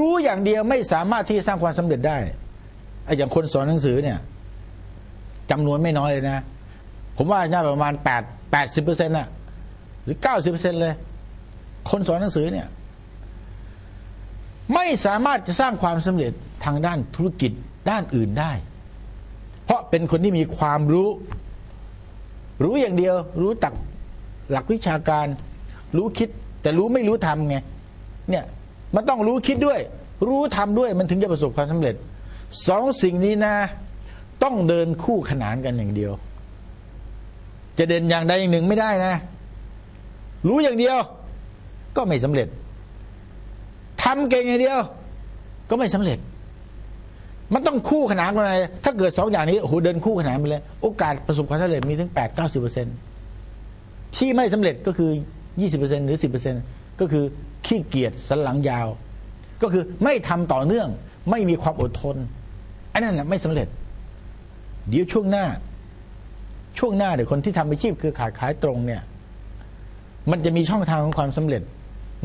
รู้อย่างเดียวไม่สามารถที่จะสร้างความสำเร็จได้ไอ้อย่างคนสอนหนังสือเนี่ยจำนวนไม่น้อยเลยนะ ผมว่าน่าประมาณแปดแปดสิบเปอร์เซ็นต์ะหรือเก้าสิบเปอร์เซ็นต์เลย คนสอนหนังสือเนี่ย ไม่สามารถจะสร้างความสำเร็จทางด้านธุรกิจด้านอื่นได้ เพราะเป็นคนที่มีความรู้ รู้อย่างเดียว รู้ตักหลักวิชาการ รู้คิด แต่รู้ไม่รู้ทำไง เนี่ย มันต้องรู้คิดด้วย รู้ทำด้วยมันถึงจะประสบความสำเร็จสองสิ่งนี้นะ ต้องเดินคู่ขนานกันอย่างเดียว จะเด่นอย่างใดอย่างหนึ่งไม่ได้นะ รู้อย่างเดียว ก็ไม่สำเร็จทำเก่งอย่างเดียว ก็ไม่สำเร็จ มันต้องคู่ขนานกันเลยถ้าเกิดสองอย่างนี้โอ้โหเดินคู่ขนานไปเลย โอกาสประสบความสำเร็จมีถึงแปดเก้าสิบเปอร์เซ็นที่ไม่สำเร็จก็คือยี่สิบเปอร์เซ็นหรือสิบเปอร์เซ็นก็คือ ขี้เกียจสันหลังยาว ก็คือไม่ทำต่อเนื่อง ไม่มีความอดทนอันนั้นแหละไม่สำเร็จ เดี๋ยวช่วงหน้า ช่วงหน้าเดี๋ยวคนที่ทำอาชีพคือขายขายตรงเนี่ย มันจะมีช่องทางของความสำเร็จ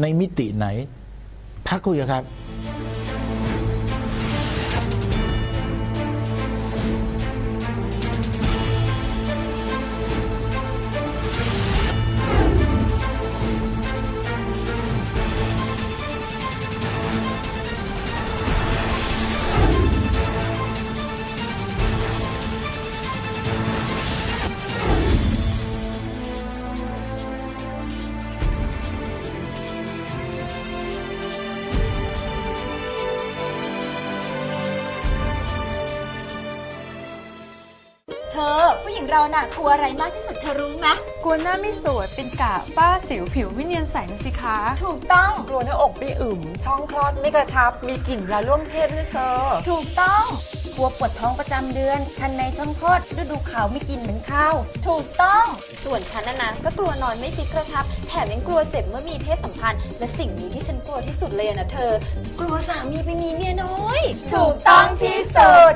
ในมิติไหน พักคุยครับ เราน่ะกลัวอะไรมากที่สุดเธอรู้ไหมกลัวหน้าไม่สวยเป็นกะฝ้าสิวผิวไม่เนียนใสนะสิคะถูกต้องกลัวหน้าอกไม่อึมช่องคลอดไม่กระชับ มีกลิ่นยาร่วมเพศด้วยเธอ ถูกต้องกลัวปวดท้องประจำเดือน คันในช่องคลอดฤดูขาวไม่กินเหมือนข้าว ถูกต้อง ส่วนฉันนะนะก็กลัวนอนไม่ฟิกกระชับ แถมยังกลัวเจ็บเมื่อมีเพศสัมพันธ์ และสิ่งนี้ที่ฉันกลัวที่สุดเลยอะนะเธอ กลัวสามีไปมีเมียน้อย ถูกต้องที่สุด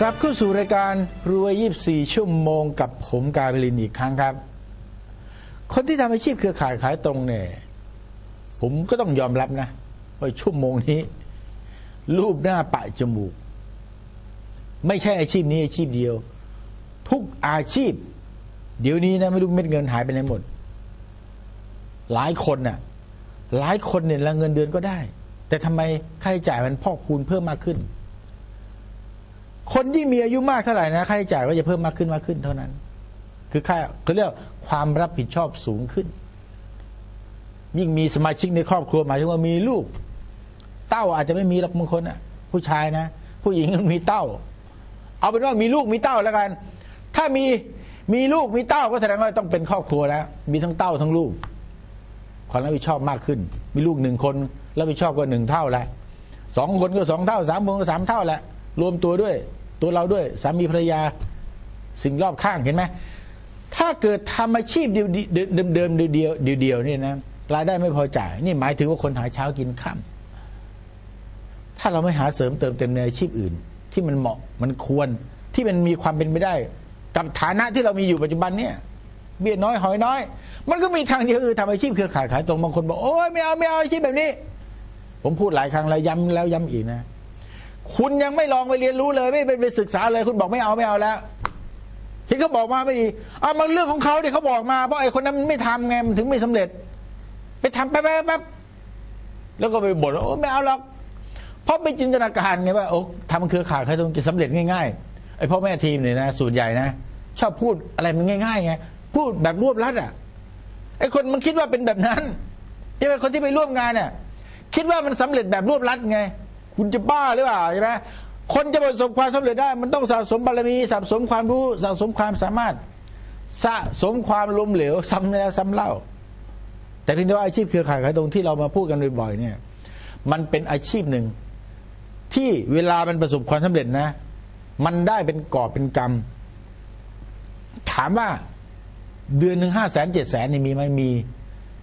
กลับเข้าสู่รายการรวย24 ชั่วโมงกับผมกาเบลินอีกครั้งครับ คนที่ทำอาชีพเครือข่ายขายตรงเนี่ยผมก็ต้องยอมรับนะว่าชั่วโมงนี้ รูปหน้าปะจมูก ไม่ใช่อาชีพนี้อาชีพเดียว ทุกอาชีพ เดี๋ยวนี้นะไม่รู้เม็ดเงินหายไปไหนหมด หลายคนน่ะ หลายคนเนี่ยละเงินเดือนก็ได้ แต่ทำไมค่าใช้จ่ายมันพอกคูณเพิ่มมากขึ้น คนที่มีอายุมากเท่าไหร่นะค่าใช้จ่ายก็จะเพิ่มมากขึ้นมากขึ้นเท่านั้น คือค่าเขาเรียกความรับผิดชอบสูงขึ้น ยิ่งมีสมาชิกในครอบครัวหมายถึงว่ามีลูก เต้าอาจจะไม่มีหรอกบางคนอะ ผู้ชายนะ ผู้หญิงมันมีเต้า เอาเป็นว่ามีลูกมีเต้าแล้วกัน ถ้ามีมีลูกมีเต้าก็แสดงว่าต้องเป็นครอบครัวแล้ว มีทั้งเต้าทั้งลูกความรับผิดชอบมากขึ้น มีลูกหนึ่งคนรับผิดชอบก็หนึ่งเท่าแล้วสองคนก็สองเท่าสามคนก็สามเท่าแหละ รวมตัวด้วย ตัวเราด้วยสามีภรรยาสิ่งรอบข้างเห็นไหมถ้าเกิดทำอาชีพเดิมเดิมเดียวเดียวเดียวเดียวเนี่ยนะรายได้ไม่พอจ่าย นี่หมายถึงว่าคนหาเช้ากินข้ามถ้าเราไม่หาเสริมเติมเต็มในอาชีพอื่น ที่มันเหมาะมันควรที่มันมีความเป็นไปได้ กับฐานะที่เรามีอยู่ปัจจุบันเนี่ยเบี้ยน้อยหอยน้อย มันก็มีทางเดียวคือทำอาชีพเครือข่ายขายตรงบางคนบอกโอ้ยไม่เอาไม่เอาอาชีพแบบนี้ ผมพูดหลายครั้งแล้วย้ำแล้วย้ำอีกนะ คุณยังไม่ลองไปเรียนรู้เลย ไม่ไปศึกษาเลย คุณบอกไม่เอาไม่เอาแล้วเห็นเขาบอกมาไม่ดีอะมันเรื่องของเขาที่เขาบอกมาเพราะไอ้คนนั้นมันไม่ทำไงมันถึงไม่สำเร็จ ไปทำแป๊บแป๊บแป๊บแล้วก็ไปบ่นว่าโอ้ไม่เอาหรอกเพราะไปจินตนาการไงว่าโอ้ทำเครือข่ายใครตรงจะสำเร็จง่ายๆไอ้พ่อแม่ทีมเนี่ยนะส่วนใหญ่นะชอบพูดอะไรมันง่ายๆไงพูดแบบรวบลัดอะไอ้คนมันคิดว่าเป็นแบบนั้นใช่ไหมคนที่ไปร่วมงานเนี่ยคิดว่ามันสำเร็จแบบรวบลัดไง คุณจะบ้าหรือเปล่าใช่ไหมคนจะประสบความสำเร็จได้ มันต้องสะสมบารมีสะสมความรู้สะสมความสามารถ สะสมความล้มเหลวซ้ำแล้วซ้ำเล่า แต่เพียงแต่ว่าอาชีพเครือข่ายขายตรงที่เรามาพูดกันบ่อยๆเนี่ย มันเป็นอาชีพหนึ่ง ที่เวลามันประสบความสำเร็จนะ มันได้เป็นกอบเป็นกรรม ถามว่าเดือนหนึ่งห้าแสนเจ็ดแสนนี่มีไหมมี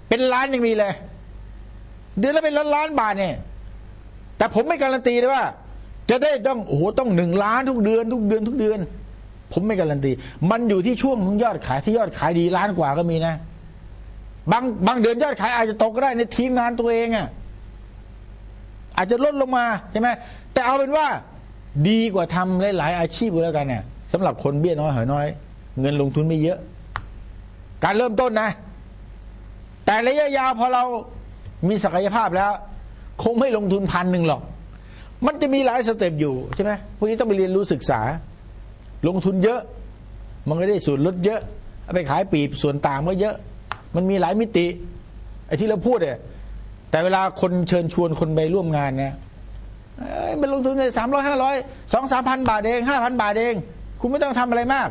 เป็นล้านยังมีเลย เดือนละเป็นล้านล้านบาทเนี่ย แต่ผมไม่การันตีเลยว่า จะได้ต้องโอ้โหต้องหนึ่งล้านทุกเดือนทุกเดือนทุกเดือน ผมไม่การันตี มันอยู่ที่ช่วงของยอดขายที่ยอดขายดีล้านกว่าก็มีนะ บางบางเดือนยอดขายอาจจะตกก็ได้ในทีมงานตัวเองอะ่ะอาจจะลดลงมาใช่ไหมแต่เอาเป็นว่าดีกว่าทำหลายๆอาชีพแล้วกันเนี่ยสำหรับคนเบี้ยน้อยหอยน้อย เงินลงทุนไม่เยอะ การเริ่มต้นนะ แต่ระยะยาวพอเรามีศักยภาพแล้ว คงไม่ลงทุนพันหนึ่งหรอก มันจะมีหลายสเต็ปอยู่ใช่ไหมพวกนี้ต้องไปเรียนรู้ศึกษา ลงทุนเยอะ มันก็ได้ส่วนลดเยอะเอาไปขายปีบส่วนต่างก็เยอะ มันมีหลายมิติไอ้ที่เราพูดเนี่ยแต่เวลาคนเชิญชวนคนไปร่วมงานเนี่ยมันลงทุนในสามร้อยห้าร้อยสองสามพันบาทเองห้าพันบาทเอง คุณไม่ต้องทำอะไรมาก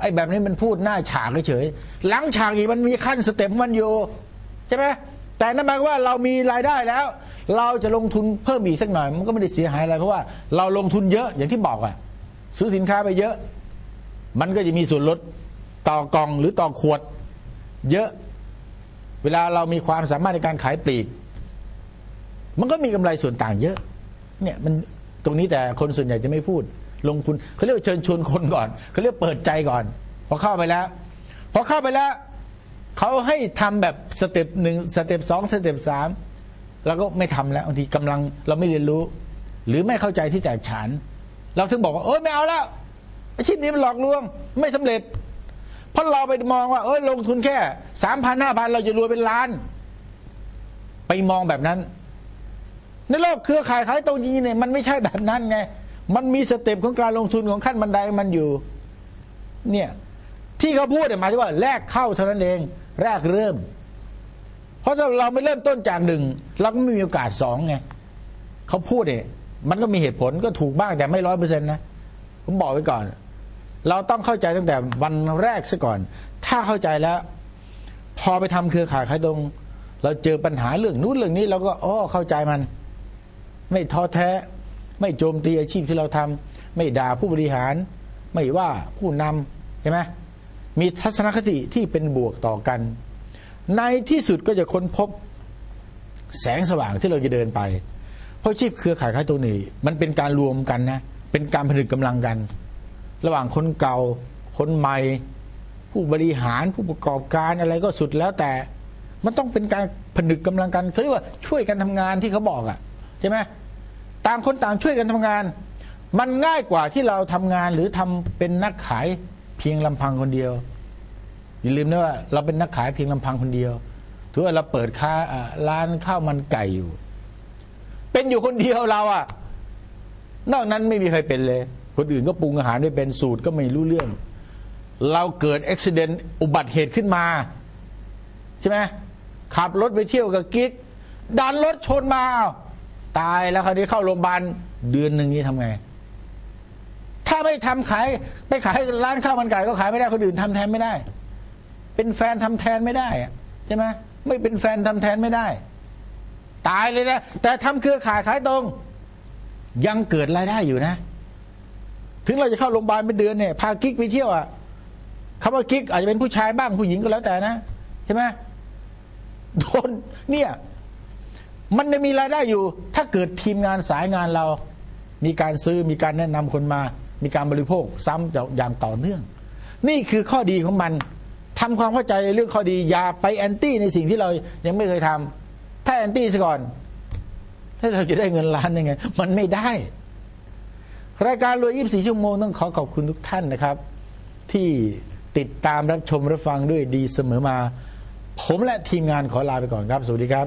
ไอ้แบบนี้มันพูดหน้าฉากเฉยหลังฉากอีกมันมีขั้นสเต็ปมันอยู่ใช่ไหมแต่นั่นหมายว่าเรามีรายได้แล้ว เราจะลงทุนเพิ่มอีกสักหน่อย มันก็ไม่ได้เสียหายอะไรเพราะว่าเราลงทุนเยอะอย่างที่บอกอะซื้อสินค้าไปเยอะ มันก็จะมีส่วนลดต่อกล่องหรือต่อขวด เยอะ เวลาเรามีความสามารถในการขายปลีก มันก็มีกำไรส่วนต่างเยอะ เนี่ยมันตรงนี้แต่คนส่วนใหญ่จะไม่พูด ลงทุนเขาเรียกเชิญชวนคนก่อนเขาเรียกเปิดใจก่อนพอเข้าไปแล้วพอเข้าไปแล้วเขาให้ทำแบบสเต็ปหนึ่งสเต็ปสองสเต็ปสาม เราก็ไม่ทำแล้วบางทีกำลังเราไม่เรียนรู้ หรือไม่เข้าใจที่แตกฉาน เราถึงบอกว่าโอ๊ยไม่เอาแล้วอาชีพนี้มันหลอกลวง ไม่สำเร็จ เพราะเราไปมองว่า เอ้ยลงทุนแค่สามพันห้าพันเราจะรวยเป็นล้าน ไปมองแบบนั้น ในโลกเครือข่ายขายตรงจริงๆเนี่ยมันไม่ใช่แบบนั้นไงมันมีสเต็ปของการลงทุนของขั้นบันไดมันอยู่ เนี่ย ที่เขาพูดเนี่ยหมายถึงว่าแรกเข้าเท่านั้นเอง แรกเริ่ม ราะถ้าเราไม่เริ่มต้นจากหนึ่งเราก็ไม่มีโอกาสสองไงเขาพูดเนี่ยมันก็มีเหตุผลก็ถูกบ้างแต่ไม่ร้อยเปอร์เซ็นต์นะผมบอกไว้ก่อน เราต้องเข้าใจตั้งแต่วันแรกซะก่อน ถ้าเข้าใจแล้ว พอไปทำเครือข่ายขายตรง เราเจอปัญหาเรื่องนู้นเรื่องนี้เราก็อ๋อเข้าใจมัน ไม่ท้อแท้ ไม่โจมตีอาชีพที่เราทำไม่ด่าผู้บริหาร ไม่ว่าผู้นำใช่ไหมมีทัศนคติที่เป็นบวกต่อกัน ในที่สุดก็จะค้นพบแสงสว่างที่เราจะเดินไป เพราะชีพเครือข่ายขายตรงนี้ มันเป็นการรวมกันนะ เป็นการผนึกกำลังกัน ระหว่างคนเก่า คนใหม่ ผู้บริหารผู้ประกอบการอะไรก็สุดแล้วแต่ มันต้องเป็นการผนึกกำลังกันเขาเรียกว่าช่วยกันทำงานที่เขาบอกอะ่ะใช่ไหมต่างคนต่างช่วยกันทำงาน มันง่ายกว่าที่เราทำงานหรือทำเป็นนักขายเพียงลำพังคนเดียว อย่าลืมนะว่าเราเป็นนักขายเพียงลำพังคนเดียว ถือว่าเราเปิดค้าร้านข้าวมันไก่อยู่ เป็นอยู่คนเดียวเราอะ่ะ นอกนั้นไม่มีใครเป็นเลย คนอื่นก็ปรุงอาหารไม่เป็นสูตรก็ไม่รู้เรื่อง เราเกิดอุบิเหตุอุบัติเหตุขึ้นมา ใช่ไหมขับรถไปเที่ยวกับกิ๊กดันรถชนมาอ้าวตายแล้วคราวนี้เข้าโรงพยาบาลเดือนหนึ่งนี่ทำไง ถ้าไม่ทำขาย ไปขายร้านข้าวมันไก่ก็ขายไม่ได้คนอื่นทำแทนไม่ได้ เป็นแฟนทำแทนไม่ได้ใช่ไหมไม่เป็นแฟนทำแทนไม่ได้ ตายเลยนะแต่ทำเครือข่ายขายตรง ยังเกิดรายได้อยู่นะ ถึงเราจะเข้าโรงพยาบาลเป็นเดือนเนี่ยพากิ๊กไปเที่ยวอะคำว่ากิ๊กอาจจะเป็นผู้ชายบ้างผู้หญิงก็แล้วแต่นะใช่ไหมโดนเนี่ยมันจะมีรายได้อยู่ ถ้าเกิดทีมงานสายงานเรา มีการซื้อมีการแนะนำคนมา มีการบริโภค ซ้ำอย่างต่อเนื่อง นี่คือข้อดีของมัน ทำความเข้าใจในเรื่องข้อดีอย่าไปแอนตี้ในสิ่งที่เรายังไม่เคยทำถ้าแอนตี้ซะก่อนถ้าเราจะได้เงินล้านยังไง มันไม่ได้ รายการรวย24ชั่วโมงต้องขอขอบคุณทุกท่านนะครับ ที่ติดตามรับชมรับฟังด้วยดีเสมอมา ผมและทีมงานขอลาไปก่อนครับ สวัสดีครับ